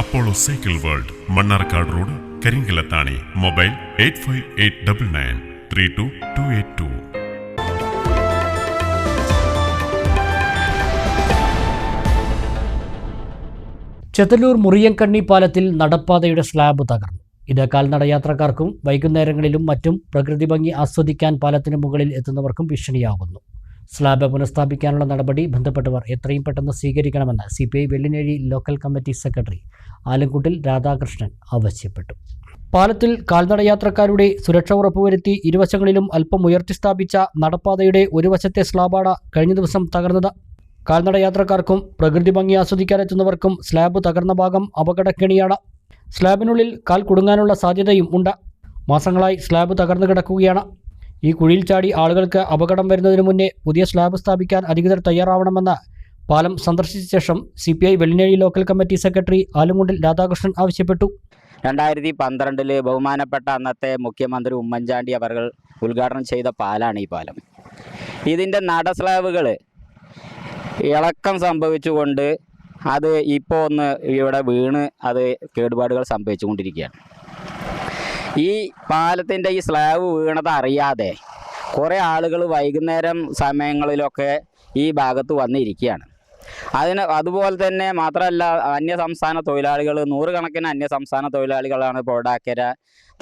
Apollo cycle world Mannarkkad road Karinkallathani mobile eight five eight double nine three two two eight two. Chethallur Muriyankanni പാലത്തിൽ നടപ്പാതയുടെ slab തകർന്നു. ഇത് കാൽനടയാത്രക്കാർക്കും വൈകുന്നേരങ്ങളിലും മറ്റും പ്രകൃതി ഭംഗി ആസ്വദിക്കാൻ പാലത്തിന് മുകളിൽ എത്തുന്നവർക്കും ഭീഷണിയാകുന്നു. സ്ലാബ് പുനഃസ്ഥാപിക്കാനുള്ള നടപടി ബന്ധപ്പെട്ടവർ എത്രയും പെട്ടെന്ന് സ്വീകരിക്കണമെന്ന് C P I Vellinezhi local committee secretary ആലങ്കുട്ടിൽ Radhakrishnan ആവശ്യപ്പെട്ടു. പാലത്തിൽ കാൽനടയാത്രക്കാരുടെ സുരക്ഷ ഉറപ്പുവരുത്തി ഇരുവശങ്ങളിലും അല്പം ഉയർത്തി സ്ഥാപിച്ച നടപ്പാതയുടെ ഒരു വശത്തെ സ്ലാബാണ് കഴിഞ്ഞ ദിവസം തകർന്നത്. കാൽനടയാത്രക്കാർക്കും പ്രകൃതി ഭംഗി ആസ്വദിക്കാനെത്തുന്നവർക്കും സ്ലാബ് തകർന്ന ഭാഗം അപകടക്കെണിയാണ്. സ്ലാബിനുള്ളിൽ കാൽ കുടുങ്ങാനുള്ള സാധ്യതയും ഉണ്ട്. മാസങ്ങളായി സ്ലാബ് തകർന്നു കിടക്കുകയാണ്. ഈ കുഴിയിൽ ചാടി ആളുകൾക്ക് അപകടം വരുന്നതിന് മുന്നേ പുതിയ സ്ലാബ് സ്ഥാപിക്കാൻ അധികൃതർ തയ്യാറാവണമെന്ന് പാലം സന്ദർശിച്ച ശേഷം C P I Vellinezhi local committee secretary ആലുമുണ്ടിൽ Radhakrishnan ആവശ്യപ്പെട്ടു. രണ്ടായിരത്തി പന്ത്രണ്ടിൽ ബഹുമാനപ്പെട്ട അന്നത്തെ മുഖ്യമന്ത്രി ഉമ്മൻചാണ്ടി അവർ ഉദ്ഘാടനം ചെയ്ത പാലാണ് ഈ പാലം. ഇതിന്റെ നടസ്ലാബുകൾ ഇളക്കം സംഭവിച്ചുകൊണ്ട് അത് ഇപ്പോൾ ഒന്ന് ഇവിടെ വീണ് അത് കേടുപാടുകൾ സംഭവിച്ചുകൊണ്ടിരിക്കുകയാണ്. ഈ പാലത്തിന്റെ ഈ സ്ലാബ് വീണത് അറിയാതെ കുറേ ആളുകൾ വൈകുന്നേരം സമയങ്ങളിലൊക്കെ ഈ ഭാഗത്ത് വന്നിരിക്കുകയാണ്. അതിന് അതുപോലെ തന്നെ മാത്രമല്ല അന്യ സംസ്ഥാന തൊഴിലാളികൾ നൂറുകണക്കിന് അന്യ സംസ്ഥാന തൊഴിലാളികളാണ് പോടാക്കര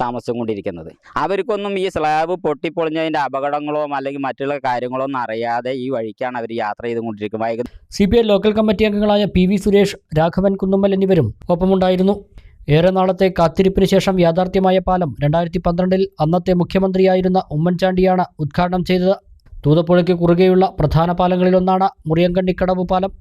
താമസിച്ചുകൊണ്ടിരിക്കുന്നത് അവർക്കൊന്നും ഈ സ്ലാബ് പൊട്ടിപ്പൊളിഞ്ഞതിന്റെ അപകടങ്ങളോ അല്ലെങ്കിൽ മറ്റുള്ള കാര്യങ്ങളോ ഒന്നും അറിയാതെ ഈ വഴിക്കാണ് അവർ യാത്ര ചെയ്തുകൊണ്ടിരിക്കുന്നത്. സി ലോക്കൽ കമ്മിറ്റി അംഗങ്ങളായ പി സുരേഷ് രാഘവൻ കുന്നുമ്മൽ എന്നിവരും ഒപ്പമുണ്ടായിരുന്നു. ഏറെ നാളത്തെ കാത്തിരിപ്പിന് ശേഷം യാഥാർത്ഥ്യമായ പാലം രണ്ടായിരത്തി പന്ത്രണ്ടിൽ അന്നത്തെ മുഖ്യമന്ത്രിയായിരുന്ന ഉമ്മൻചാണ്ടിയാണ് ഉദ്ഘാടനം ചെയ്തത്. തൂതപ്പുഴയ്ക്ക് കുറുകെയുള്ള പ്രധാന പാലങ്ങളിലൊന്നാണ് മുറിയങ്കണ്ണിക്കടവ് പാലം.